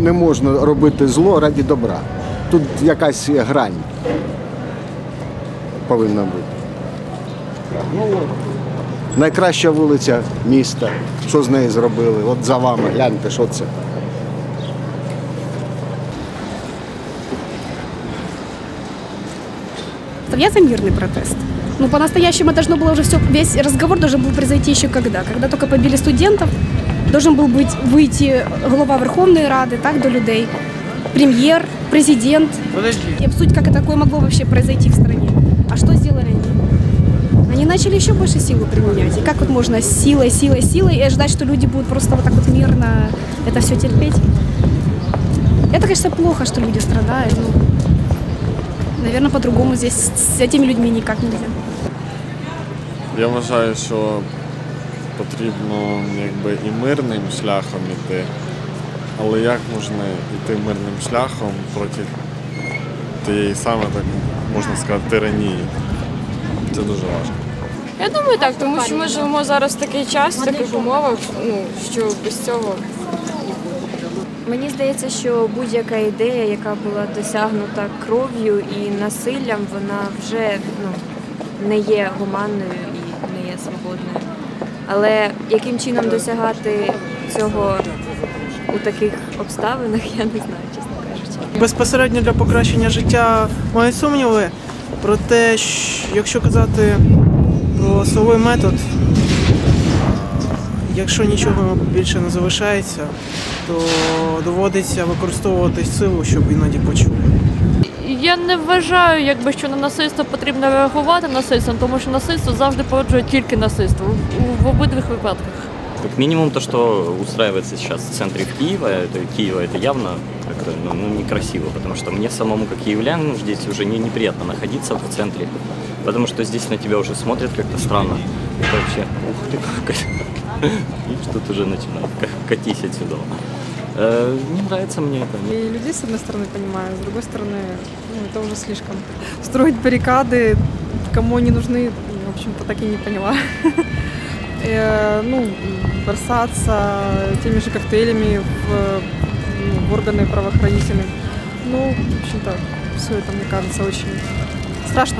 Не можна робити зло раді добра. Тут якась грань повинна бути. Ну, от. найкраща вулиця міста. Що з нею зробили? От за вами, гляньте, що це. Я за мирный протест. Ну, по-настоящему должно было уже все, весь разговор должен был произойти еще когда? Когда только побили студентов, должен был быть выйти голова Верховної Ради, так, до людей, премьер, президент. И обсудить, как такое могло вообще произойти в стране. А что сделали они? Они начали еще больше силу применять. И как вот можно силой, силой, силой и ожидать, что люди будут просто вот так вот мирно это все терпеть? Это, конечно, плохо, что люди страдают. Ну, наверное, по-другому здесь с этими людьми никак нельзя. Я вважаю, що потрібно якби і мирним шляхом іти, але як можна йти мирним шляхом проти тієї саме, так можна сказати, тиранії? Це дуже важко. Я думаю, так, тому що ми живемо зараз в такий час, в таких умовах, ну що без цього Мені здається, що будь-яка ідея, яка була досягнута кров'ю і насиллям, вона вже ну, не є гуманною і не є свободною. Але яким чином досягати цього у таких обставинах, я не знаю, чесно кажучи. Безпосередньо для покращення життя маю сумніви. Проте, щ- якщо казати про силовий метод, якщо нічого більше не залишається, то доводиться використовувати силу, щоб іноді почули. Я не вважаю, якби що на насильство потрібно реагувати насильством, тому що насильство завжди породжує тільки насильство в, в обидвих випадках. Как минимум то, что устраивается сейчас в центре Киева, это Киева, это явно как-то ну, ну, некрасиво, потому что мне самому как киевлянину здесь уже не, неприятно находиться в центре, потому что здесь на тебя уже смотрят как-то странно. Это вообще, ух ты, как Видишь, тут уже начинает ка- катись отсюда. Э, нравится мне это. И людей, с одной стороны, понимаю, с другой стороны, ну, это уже слишком. Строить баррикады, кому они нужны, в общем-то, так и не поняла. Э, Ну, бросаться теми же коктейлями в органы правоохранительные. Ну, в общем-то, все это, мне кажется, очень страшно.